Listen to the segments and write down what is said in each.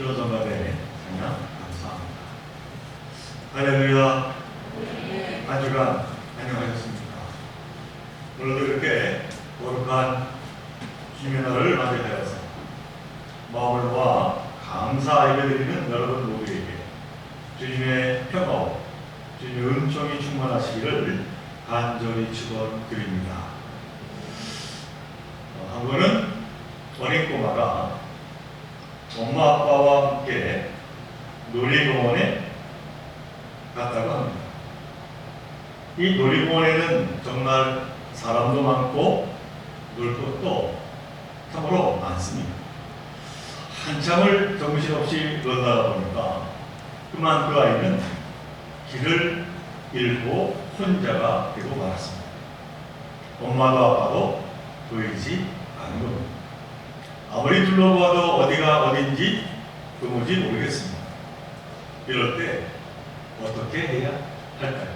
효성가대 찬양 감사합니다. 할렐루야. 한 주간 안녕하셨습니까? 오늘도 이렇게 거룩한 주님의 날을 맞이하여서 마음을 모아 감사 예배드리는 여러분 모두에게 주님의 평화와 주님의 은총이 충만하시기를 간절히 축원드립니다. 어, 한 번은 어린 꼬마가 엄마 아빠와 함께 놀이공원에 갔다고 합니다. 이 놀이공원에는 정말 사람도 많고 놀 곳도 참으로 많습니다. 한참을 정신없이 놀다가 보니까 그만 그 아이는 길을 잃고 혼자가 되고 말았습니다. 엄마도 아빠도 보이지 않는 겁니다. 아무리 둘러봐도 어디가 어딘지 도무지 모르겠습니다. 이럴 때 어떻게 해야 할까요?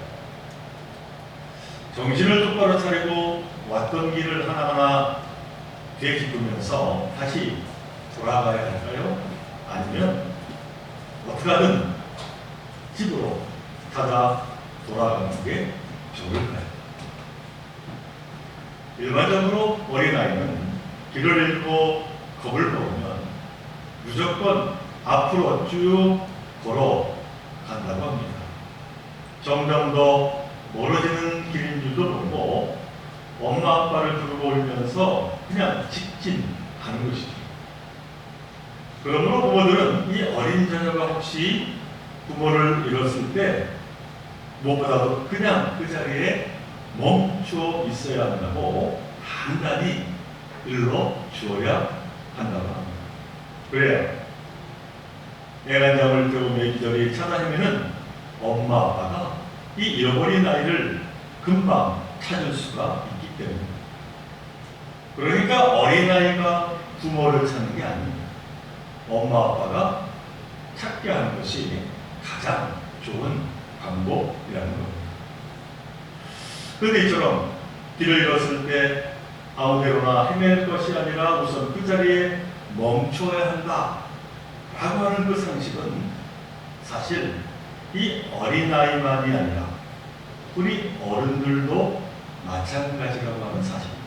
정신을 똑바로 차리고 왔던 길을 하나하나 되짚으면서 다시 돌아가야 할까요? 아니면 어떻게 하든 집으로 찾아 돌아가는 게 좋을까요? 일반적으로 어린아이는 길을 잃고 겁을 먹으면 무조건 앞으로 쭉 걸어 간다고 합니다. 점점 더 멀어지는 길인 줄도 모르고 엄마 아빠를 부르고 울면서 그냥 직진하는 것이죠. 그러므로 부모들은 이 어린 자녀가 혹시 부모를 잃었을 때 무엇보다도 그냥 그 자리에 멈추어 있어야 한다고 단단히 일러 주어야 한다고 합니다. 애간장을 들고 이리저리 찾아내면은 엄마 아빠가 이 잃어버린 아이를 금방 찾을 수가 있기 때문에 그러니까 어린아이가 부모를 찾는 게 아닙니다. 엄마 아빠가 찾게 하는 것이 가장 좋은 방법이라는 겁니다. 그런데 이처럼 길을 잃었을 때 아무데로나 헤맬 것이 아니라 우선 그 자리에 멈춰야 한다. 라고 하는 그 상식은 사실 이 어린아이만이 아니라 우리 어른들도 마찬가지라고 하는 사실입니다.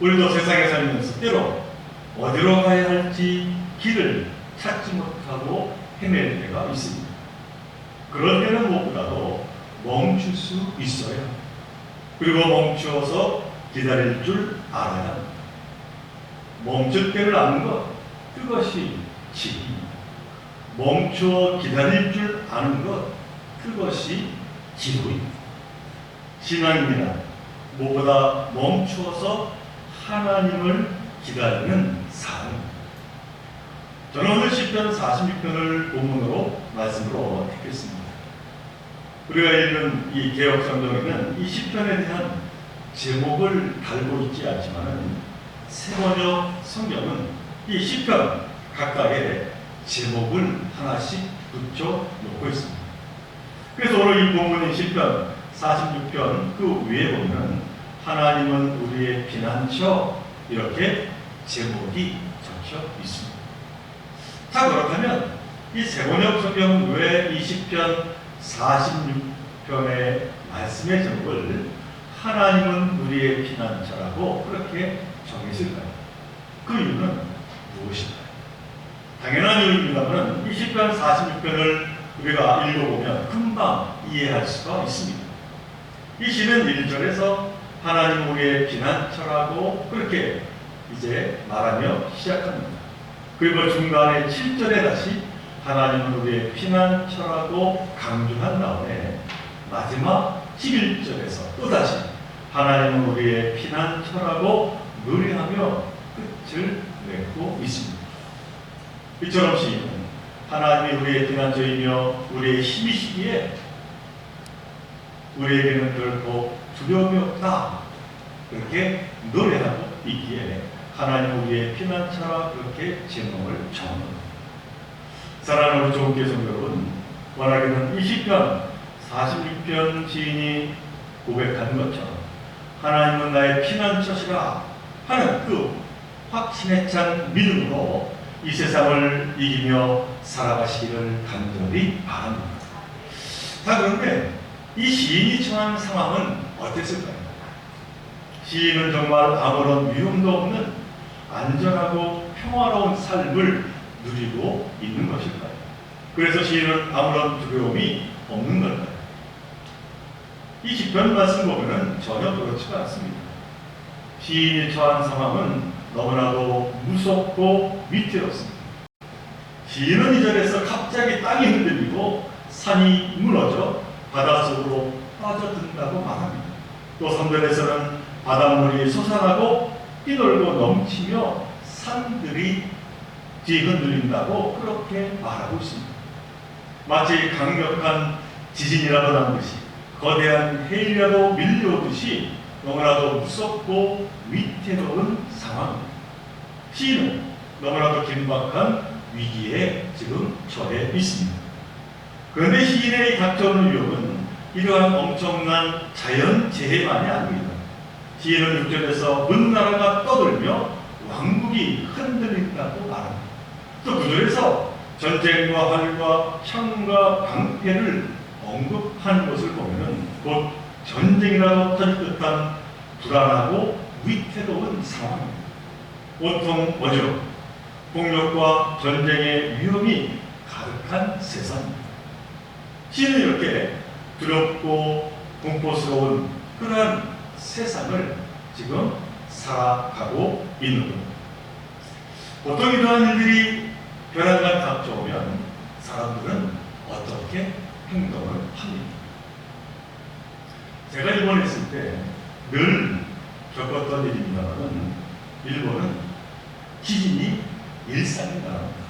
우리도 세상에 살면서 때로 어디로 가야 할지 길을 찾지 못하고 헤맬 때가 있습니다. 그럴 때는 무엇보다도 멈출 수 합니다. 그리고 멈추어서 기다릴 줄 알아야 합니다. 멈출 때를 아는 것, 그것이 지혜입니다. 멈추어 기다릴 줄 아는 것, 그것이 지도입니다. 신앙입니다. 무엇보다 멈추어서 하나님을 기다리는 삶입니다. 저는 오늘 시편 46편을 본문으로 말씀으로 듣겠습니다. 우리가 읽은 이 개혁 성경에는 이 시편에 대한 제목을 달고 있지 않지만은 세번역 성경은 이 시편 각각의 제목을 하나씩 붙여 놓고 있습니다. 그래서 오늘 이 본문인 시편 46편 그 위에 보면 하나님은 우리의 피난처 이렇게 제목이 적혀 있습니다. 자 그렇다면 이 세번역 성경은 왜이 시편 46편의 말씀의 제목을 하나님은 우리의 피난처라고 그렇게 정했을까요? 그 이유는 무엇일까요? 당연한 이유입니다만 이 시편 46편을 우리가 읽어보면 금방 이해할 수가 있습니다. 이 시는 1절에서 하나님 우리의 피난처라고 그렇게 이제 말하며 시작합니다. 그리고 중간에 7절에 다시 하나님은 우리의 피난처라고 강조한 다음에 마지막 11절에서 또다시 하나님은 우리의 피난처라고 노래하며 끝을 맺고 있습니다. 이처럼 시인은 하나님이 우리의 피난처이며 우리의 힘이시기에 우리에게는 결코 두려움이 없다. 그렇게 노래하고 있기에 하나님 우리의 피난처라 그렇게 제목을 정합니다. 사랑하는 우리 좋은 개성 여러분, 원하기는 20편, 46편 지인이 고백한 것처럼 하나님은 나의 피난처시라 하는 그 확신에 찬 믿음으로 이 세상을 이기며 살아가시기를 간절히 바랍니다. 자, 그런데 이 시인이 처한 상황은 어땠을까요? 시인은 정말 아무런 위험도 없는 안전하고 평화로운 삶을 누리고 있는 것일까요? 그래서 시인은 아무런 두려움이 없는 걸까요? 이 시편 말씀 보면은 전혀 그렇지가 않습니다. 시인이 처한 상황은 너무나도 무섭고 위태롭습니다. 시인은 이 절에서 갑자기 땅이 흔들리고 산이 무너져 바닷속으로 빠져든다고 말합니다. 또 3절에서는 바닷물이 솟아나고 뛰놀고 넘치며 산들이 뒤흔들린다고 그렇게 말하고 있습니다. 마치 강력한 지진이라도 난 듯이 거대한 해일이라도 밀려오듯이 너무나도 무섭고 위태로운 상황입니다. 시인은 너무나도 긴박한 위기에 지금 처해 있습니다. 그런데 시인의 닥쳐오는 위협은 이러한 엄청난 자연재해만이 아닙니다. 시인은 6절에서 문 나라가 떠들며 왕국이 흔들린다고 말합니다. 또 9절에서 전쟁과 활과 창과 방패를 언급하는 것을 보면 곧 전쟁이라고 터질 듯한 불안하고 위태로운 상황입니다. 온통 뭐죠? 폭력과 전쟁의 위험이 가득한 세상입니다. 시인은 이렇게 두렵고 공포스러운 그러한 세상을 지금 살아가고 있는 겁니다. 보통 이러한 일들이 변화가 닥쳐오면 사람들은 어떻게 행동을 합니다. 제가 일본에 있을 때 늘 겪었던 일입니다만 일본은 지진이 일상인 나라입니다.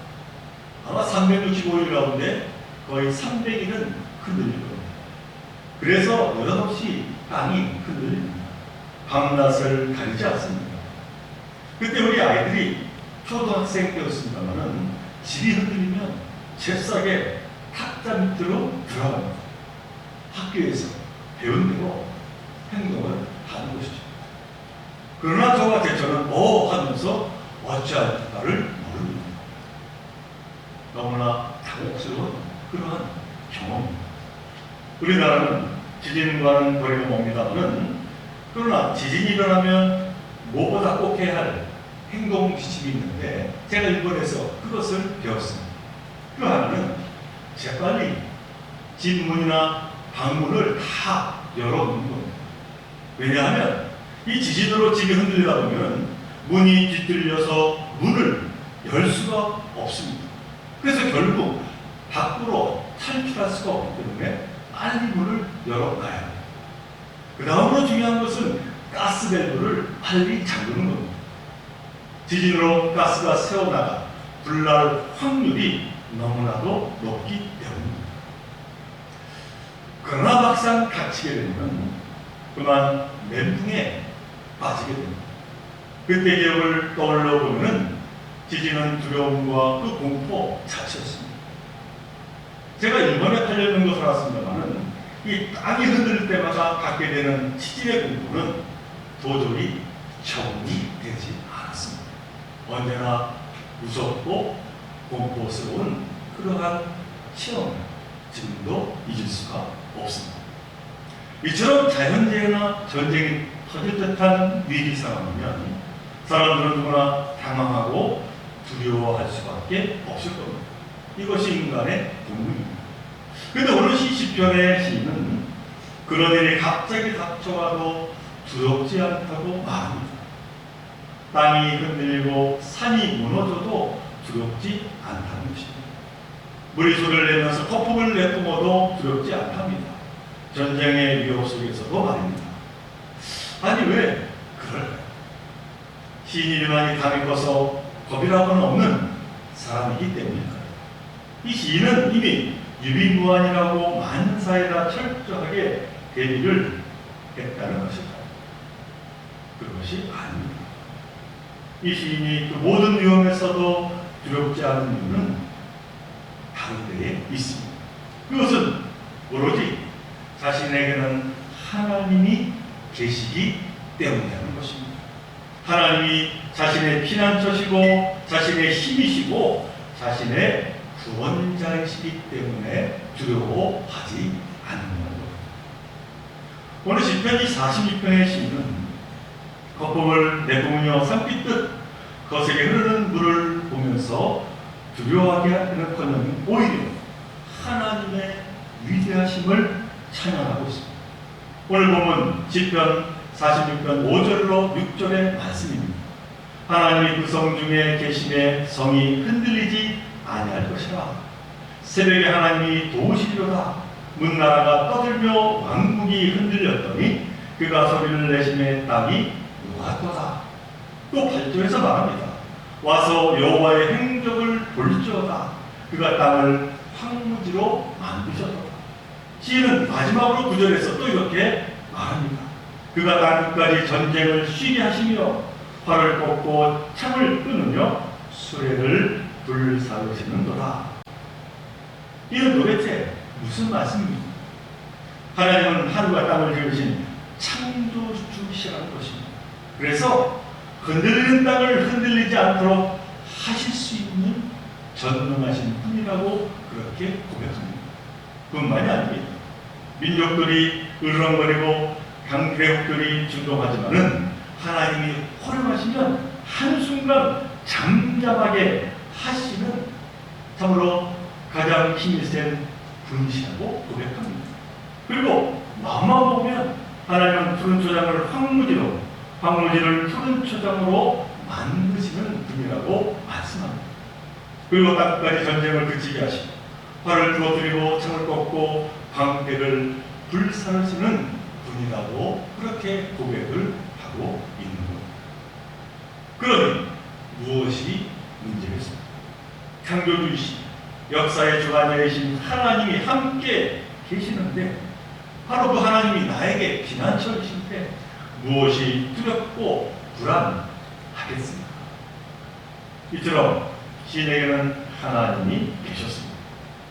아마 365일 가운데 거의 300일은 흔들릴 겁니다. 그래서 느닷없이 땅이 흔들립니다. 밤낮을 가리지 않습니다. 그때 우리 아이들이 초등학생 때였습니다만은 집이 흔들리면 잽싸게 탁자 밑으로 들어갑니다. 학교에서 배운 대로 행동을 하는 것이죠. 그러나 저와 제처는 뭐 하면서 어찌할까를 모릅니다. 너무나 당혹스러운 그러한 경험입니다. 우리나라는 지진과는 거리가 멉니다만은 그러나 지진이 일어나면 무엇보다 꼭 해야 할 행동 지침이 있는데 제가 일본에서 그것을 배웠습니다. 그 하나는 재빨리 집 문이나 방문을 다 열어놓는 겁니다. 왜냐하면 이 지진으로 집이 흔들리다 보면 문이 뒤틀려서 문을 열 수가 없습니다. 그래서 결국 밖으로 탈출할 수가 없기 때문에 빨리 문을 열어놔야 합니다. 그 다음으로 중요한 것은 가스밸브를 빨리 잠그는 겁니다. 지진으로 가스가 새어나가 불날 확률이 너무나도 높기 때문입니다. 그러나 막상 닥치게 되면 그만 멘붕에 빠지게 됩니다. 그때 기억을 떠올려 보면 지진은 두려움과 그 공포 자체였습니다. 제가 일본에 8년 정도 살았습니다만은 이 땅이 흔들 때마다 갖게 되는 지진의 공포는 도저히 적응이 되지 않았습니다. 언제나 무섭고 공포스러운 그러한 체험을 지금도 잊을 수가 없습니다. 이처럼 자연재해나 전쟁이 터질 듯한 위기 상황이면 사람들은 누구나 당황하고 두려워할 수밖에 없을 겁니다. 이것이 인간의 본능입니다. 그런데 오늘 시 시편의 시인은 그런 일이 갑자기 닥쳐와도 두렵지 않다고 말합니다. 땅이 흔들리고 산이 무너져도 두렵지 않다는 것입니다. 소리를 내면서 거품을 내뿜어도 두렵지 않답니다. 전쟁의 위협 속에서도 말입니다. 아니 왜 그럴까요? 시인이 유난히 담이 커서 겁이라고는 없는 사람이기 때문일까요? 이 시인은 이미 유비무환이라고 만사에다 철저하게 대비를 했다는 것일까요? 그것이 아닙니다. 이 시인이 그 모든 위험에서도 두렵지 않은 이유는 다른 데에 있습니다. 그것은 오로지 자신에게는 하나님이 계시기 때문이라는 것입니다. 하나님이 자신의 피난처시고 자신의 힘이시고 자신의 구원자이시기 때문에 두려워하지 않는 것. 오늘 시편 이 46편의 시는 거품을 내뿜으며 삼키듯 거세게 흐르는 물을 보면서 두려워하게 하는커녕 오히려 하나님의 위대하심을 찬양하고 있습니다. 오늘 보면 시편 46편 5절로 6절의 말씀입니다. 하나님이 그 성 중에 계심에 성이 흔들리지 아니할 것이라. 새벽에 하나님이 도우시리로다. 문나라가 떠들며 왕국이 흔들렸더니 그가 소리를 내심에 땅이 놓았도다. 또 8절에서 말합니다. 와서 여호와의 행적을 볼지어다. 그가 땅을 황무지로 만드셨도다. 시인은 마지막으로 구절에서 또 이렇게 말합니다. 그가 땅 끝까지 전쟁을 쉬게 하시며 활을 꺾고 창을 끊으며 수레를 불사르시는도다. 이는 도대체 무슨 말씀입니까? 하나님은 하늘과 땅을 지으신 창조주시라는 것입니다. 그래서 흔들리는 땅을 흔들리지 않도록 하실 수 있는 전능하신 분이라고 그렇게 고백합니다. 뿐만이 아닙니다. 민족들이 으르렁거리고 강대국들이 준동하지만은 하나님이 허용하시면 한순간 잠잠하게 하시는 참으로 가장 힘이 센 분이시라고 고백합니다. 그리고 마음만 보면 하나님은 푸른 초장을 황무지로 황무지를 푸른 초장으로 만드시는 분이라고 말씀합니다. 그리고 땅까지 전쟁을 그치게 하시고 활을 부어뜨리고 창을 꺾고 광대를 불사르시는 분이라고 그렇게 고백을 하고 있는 겁니다. 그러니 무엇이 문제겠습니까? 창조주이시 역사의 주관자이신 하나님이 함께 계시는데 바로 그 하나님이 나에게 피난처이실 때 무엇이 두렵고 불안하겠습니까? 이처럼 신에게는 하나님이 계셨습니다.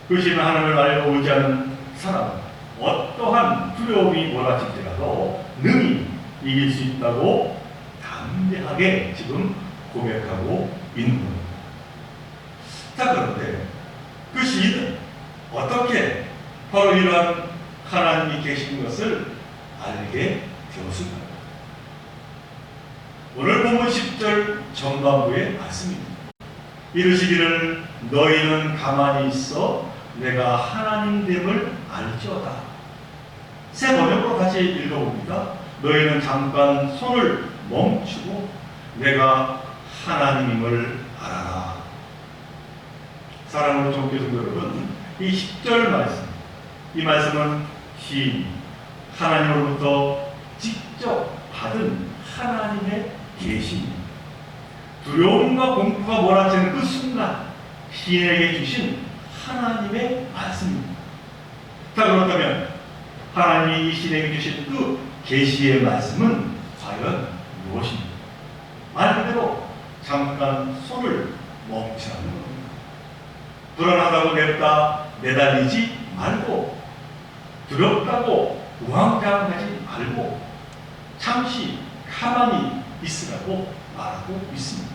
그 신은 하나님을 알고 의지하는 사람은 어떠한 두려움이 몰아칠지라도 능히 이길 수 있다고 담대하게 지금 고백하고 있는 겁니다. 자, 그런데 그 시인은 어떻게 바로 이러한 하나님이 계신 것을 알게 되었을까요? 오늘 본문 10절 전반부의 말씀입니다. 이르시기를 너희는 가만히 있어 내가 하나님됨을 알지어다. 새 번역으로 다시 읽어봅니다. 너희는 잠깐 손을 멈추고 내가 하나님임을 알아라. 사랑하는 종교성 여러분, 이 10절 말씀, 이 말씀은 시 하나님으로부터 직접 받은 하나님의 계시입니다. 두려움과 공포가 몰아치는 그 순간 시인에게 주신 하나님의 말씀입니다. 자 그렇다면 하나님이 이 시인에게 주신 그 계시의 말씀은 과연 무엇입니까? 말 그대로 잠깐 손을 멈추라는 겁니다. 불안하다고 냅다 내달리지 말고 두렵다고 우왕좌왕하지 말고 잠시 가만히 있으라고 말하고 있습니다.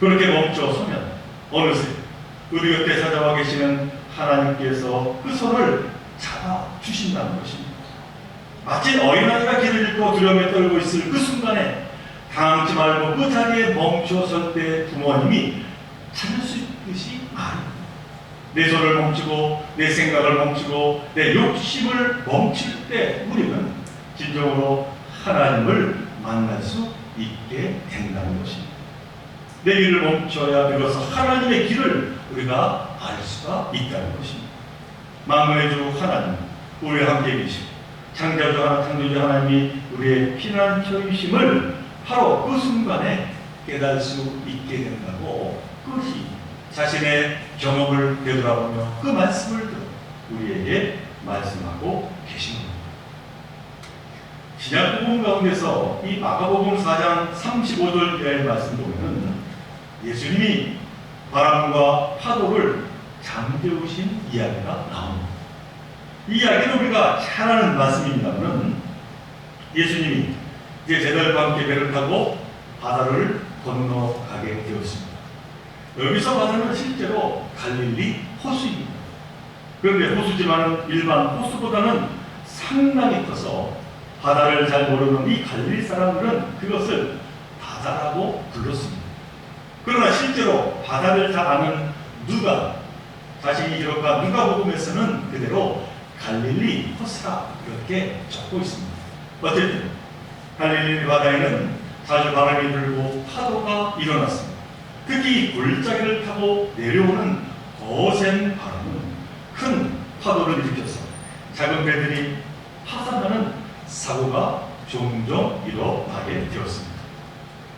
그렇게 멈춰 서면 어느새 우리 곁에 찾아와 계시는 하나님께서 그 손을 잡아 주신다는 것입니다. 마치 어린아이가 길을 잃고 두려움에 떨고 있을 그 순간에 당하지 말고 그 자리에 멈춰 설 때 부모님이 찾을 수 있듯이 말입니다. 내 손을 멈추고 내 생각을 멈추고 내 욕심을 멈출 때 우리는 진정으로 하나님을 만날 수 있게 된다는 것입니다. 내 길을 멈춰야 비로소 하나님의 길을 우리가 알 수가 있다는 것입니다. 만물의 주 하나님, 우리와 함께 계시고 창조주 하나, 창조주 하나님이 우리의 피난처이심을 바로 그 순간에 깨달을 수 있게 된다고 그것이 자신의 경험을 되돌아보며 그 말씀을 우리에게 말씀하고 계신 겁니다. 신약복음 가운데서 이 마가복음 4장 35절 이하의 말씀 보면은 예수님이 바람과 파도를 잠재우신 이야기가 나옵니다. 이 이야기는 우리가 잘 아는 말씀입니다만 예수님이 이제 제자들과 함께 배를 타고 바다를 건너가게 되었습니다. 여기서 바다는 실제로 갈릴리 호수입니다. 그런데 호수지만은 일반 호수보다는 상당히 커서 바다를 잘 모르는 이 갈릴리 사람들은 그것을 바다라고 불렀습니다. 그러나 실제로 바다를 잘 아는 누가 자신이 기록한 누가복음에서는 그대로 갈릴리 호수라 이렇게 적고 있습니다. 어쨌든 갈릴리 바다에는 자주 바람이 불고 파도가 일어났습니다. 특히 이 골짜기를 타고 내려오는 거센 바람은 큰 파도를 일으켜서 작은 배들이 파산하는 사고가 종종 일어나게 되었습니다.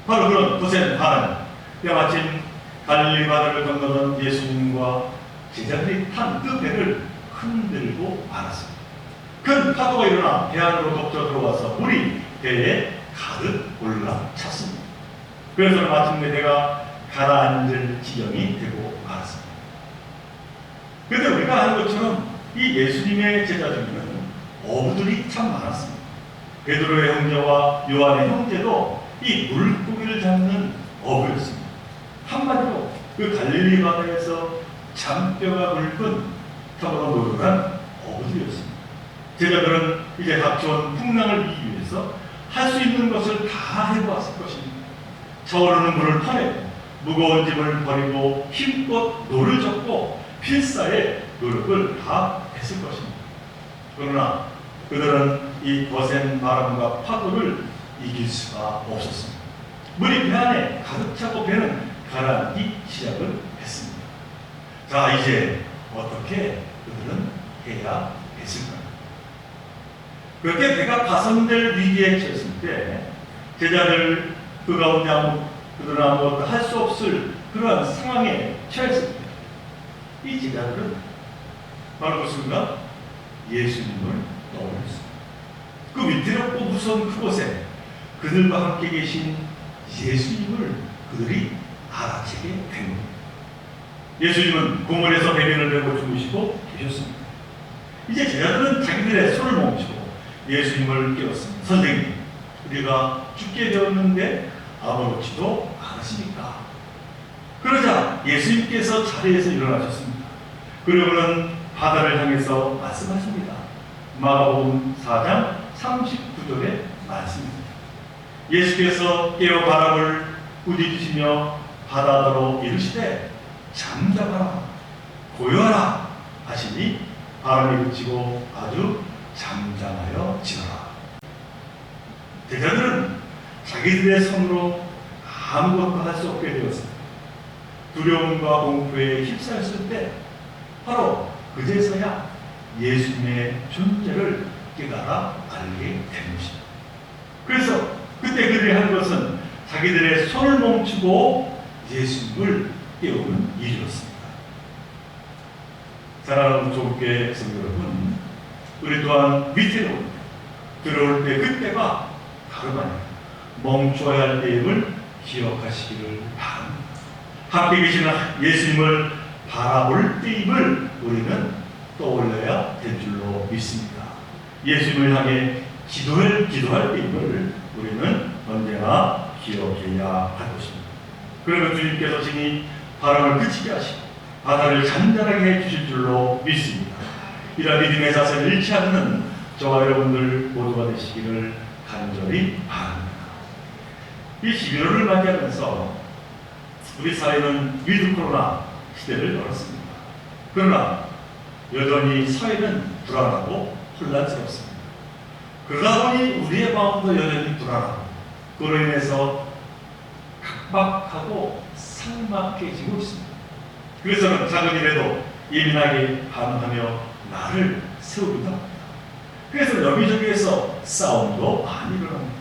바로 그런 거센 바람, 때마침 갈릴리 바다를 건너던 예수님과 제자들이 탄 그 배를 흔들고 말았습니다. 큰 파도가 일어나 배 안으로 덮쳐 들어와서 물이 배에 가득 올라찼습니다. 그래서 마침내 배가 가라앉을 지경이 되고 말았습니다. 그런데 우리가 아는 것처럼 이 예수님의 제자 중에는 어부들이 참 많았습니다. 베드로의 형제와 요한의 형제도 이 물고기를 잡는 어부였습니다. 한마디로 그 갈릴리 바다에서 잔뼈가 굵은 턱으로 노력한 어부들이었습니다. 제자들은 이제 닥쳐온 풍랑을 이기 위해서 할 수 있는 것을 다 해보았을 것입니다. 차오르는 물을 퍼내고 무거운 짐을 버리고 힘껏 노를 젓고 필사의 노력을 다 했을 것입니다. 그러나 그들은 이 거센 바람과 파도를 이길 수가 없었습니다. 물이 배 안에 가득 차고 배는 가라앉기 시작을 했습니다. 자, 이제 어떻게 그들은 해야 했을까요? 그렇게 배가 파손될 위기에 처했을 때 제자들 그 가운데 아무 그들은 아무것도 할 수 없을 그러한 상황에 처했을 때 이 제자들은 바로 그 순간 예수님을. 그 위태롭고 무서운 그곳에 그들과 함께 계신 예수님을 그들이 알아채게 된 겁니다. 예수님은 고물에서 배변을 메고 주무시고 계셨습니다. 이제 제자들은 자기들의 손을 멈추고 예수님을 깨웠습니다. 선생님, 우리가 죽게 되었는데 아무렇지도 않으십니까? 그러자 예수님께서 자리에서 일어나셨습니다. 그러고는 바다를 향해서 말씀하십니다. 마가복음 4장 39절의 말씀입니다. 예수께서 깨어 바람을 꾸짖으시며 바다로 이르시되 잠잠하라 고요하라 하시니 바람이 그치고 아주 잠잠하여 지더라. 제자들은 자기들의 손으로 아무것도 할 수 없게 되었습니다. 두려움과 공포에 휩싸였을 때 바로 그제서야 예수님의 존재를 깨달아 알게 된 것입니다. 그래서 그때 그들이 한 것은 자기들의 손을 멈추고 예수님을 깨우는 일이었습니다. 사랑하는 조국계 성도 여러분, 우리 또한 때, 들어올 때 그때가 다름 아니라 멈춰야 할 때임을 기억하시기를 바랍니다. 함께 계시는 예수님을 바라볼 때임을 우리는 떠올려야 될 줄로 믿습니다. 예수님을 향해 기도를 기도할 때임을 우리는 언제나 기억해야 할 것입니다. 그러면 주님께서 친히 바람을 그치게 하시고 바다를 잔잔하게 해주실 줄로 믿습니다. 이런 믿음의 자세를 잃지 않는 저와 여러분들 모두가 되시기를 간절히 바랍니다. 이 11월을 맞이하면서 우리 사회는 위드 코로나 시대를 열었습니다. 그러나 여전히 사회는 불안하고 혼란스럽습니다. 그러다 보니 우리의 마음도 여전히 불안하고 그로 인해서 각박하고 삭막해지고 있습니다. 그래서는 작은 일에도 예민하게 반응하며 나를 세우기도 합니다. 그래서 여기저기에서 싸움도 많이 일어납니다.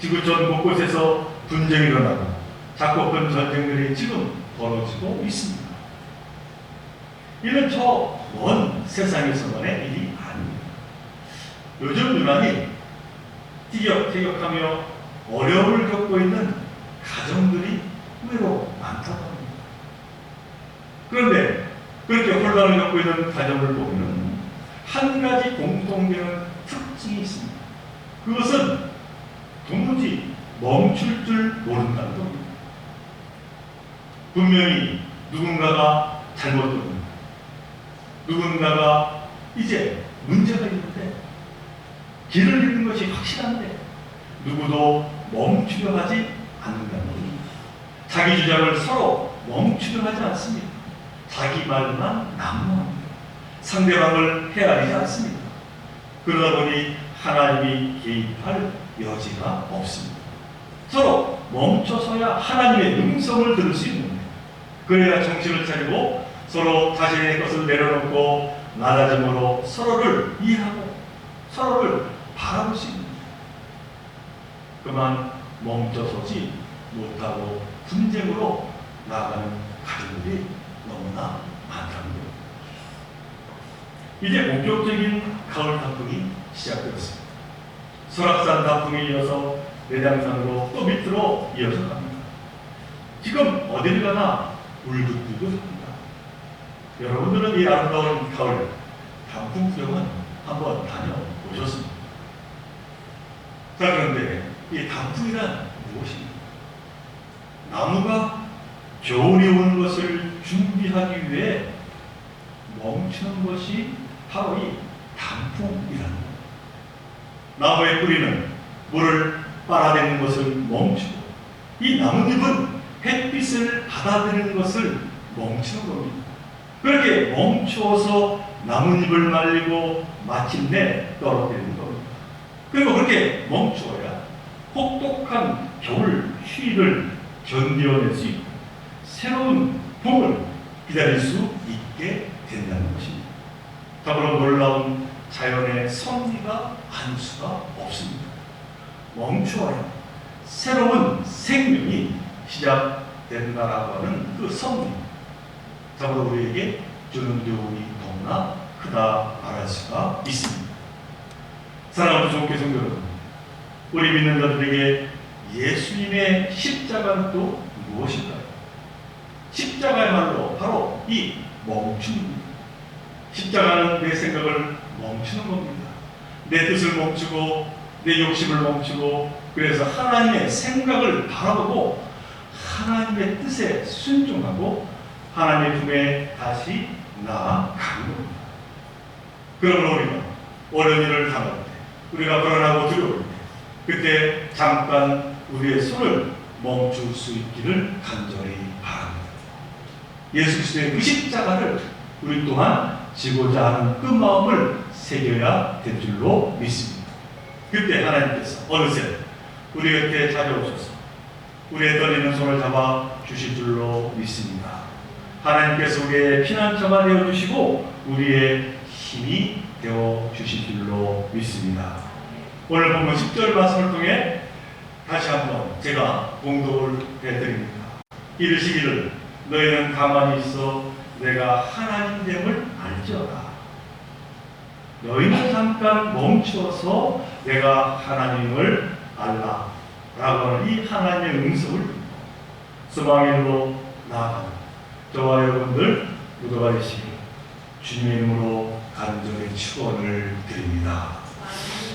지구촌 곳곳에서 분쟁이 일어나고 큰 전쟁들이 지금 벌어지고 있습니다. 이는 저 먼 세상에서만의 일이 아닙니다. 요즘 유난히 티격태격하며 어려움을 겪고 있는 가정들이 의외로 많다고 합니다. 그런데 그렇게 혼란을 겪고 있는 가정을 보면 한 가지 공통되는 특징이 있습니다. 그것은 도무지 멈출 줄 모른다는 겁니다. 분명히 누군가가 잘못된. 누군가가 이제 문제가 있는데 길을 잃는 것이 확실한데 누구도 멈추려 하지 않는다는 겁니다. 자기 주장을 서로 멈추려 하지 않습니다. 자기 말만 난무합니다. 상대방을 헤아리지 않습니다. 그러다 보니 하나님이 개입할 여지가 없습니다. 서로 멈춰서야 하나님의 음성을 들을 수 있는데 그래야 정신을 차리고 서로 자신의 것을 내려놓고 낮아짐으로 서로를 이해하고 서로를 바라볼 수 있는 그만 멈춰서지 못하고 분쟁으로 나아가는 가정들이 너무나 많다는 거예요. 이제 본격적인 가을 단풍이 시작되었습니다. 설악산 단풍에 이어서 내장산으로 또 밑으로 이어서 갑니다. 지금 어디를 가나 울긋불긋 합니다. 여러분들은 이 아름다운 가을 단풍 구경은 한번 다녀보셨습니까? 자 그런데 이 단풍이란 무엇입니까? 나무가 겨울이 오는 것을 준비하기 위해 멈추는 것이 바로 이 단풍이라는 겁니다. 나무의 뿌리는 물을 빨아들이는 것을 멈추고 이 나뭇잎은 햇빛을 받아들이는 것을 멈추는 겁니다. 그렇게 멈추어서 나뭇잎을 말리고 마침내 떨어뜨리는 겁니다. 그리고 그렇게 멈추어야 혹독한 겨울 추위를 견뎌낼 수 있고 새로운 봄을 기다릴 수 있게 된다는 것입니다. 더불어 놀라운 자연의 섭리가 안 수가 없습니다. 멈추어야 새로운 생명이 시작된다라고 하는 그 섭리. 더불어 우리에게 주는 교훈이 너무나 크다 말할 수가 있습니다. 사랑하는 종교 성도 여러분, 우리 믿는 자들에게 예수님의 십자가는 또 무엇인가요? 십자가야말로 바로 이 멈춤입니다. 십자가는 내 생각을 멈추는 겁니다. 내 뜻을 멈추고 내 욕심을 멈추고 그래서 하나님의 생각을 바라보고 하나님의 뜻에 순종하고 하나님의 품에 다시 나아가는 겁니다. 그러므로 우리가 어려운 일을 당할 때 우리가 불안하고 두려울 때 그때 잠깐 우리의 손을 멈출 수 있기를 간절히 바랍니다. 예수 그리스도의 그 십자가를 우리 또한 지고자 하는 그 마음을 새겨야 될 줄로 믿습니다. 그때 하나님께서 어느새 우리 곁에 찾아오셔서 우리의 떨리는 손을 잡아 주실 줄로 믿습니다. 하나님께서 우리의 피난처가 되어 주시고 우리의 힘이 되어 주실 줄로 믿습니다. 오늘 본문 10절 말씀을 통해 다시 한번 제가 공독을 해드립니다. 이르시기를 너희는 가만히 있어 내가 하나님됨을 알지어다. 너희는 잠깐 멈추어서 내가 하나님을 알라. 라고 하는 이 하나님의 음성을 수방일로 나아가는 저와 여러분들 모두가 되시기 주님의 이름으로 간절히 축원을 드립니다.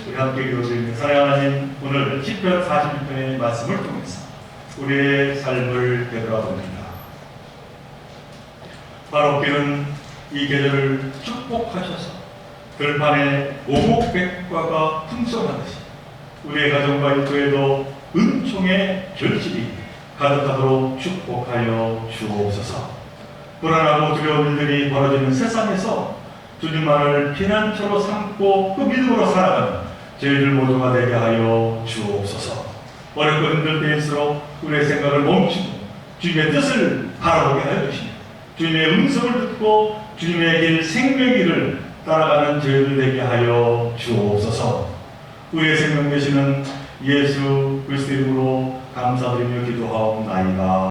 우리 함께 기도드립니다. 사랑하는 오늘 10편 46편의 말씀을 통해서 우리의 삶을 되돌아 봅니다. 바로 그는 이 계절을 축복하셔서 들판에 오목백과가 풍성하듯이 우리의 가정과 일터에도 은총의 결실이 가득하도록 축복하여 주옵소서. 불안하고 두려운 일들이 벌어지는 세상에서 주님만을 피난처로 삼고 그 믿음으로 살아가는 저희들 모두가 되게 하여 주옵소서. 어렵고 힘들 때일수록 우리의 생각을 멈추고 주님의 뜻을 바라보게 하여 주시며 주님의 음성을 듣고 주님의 길 생명의 길을 따라가는 저희들 되게 하여 주옵소서. 우리의 생명 되시는 예수 그리스도 이름으로 감사드리며 기도하옵나이다.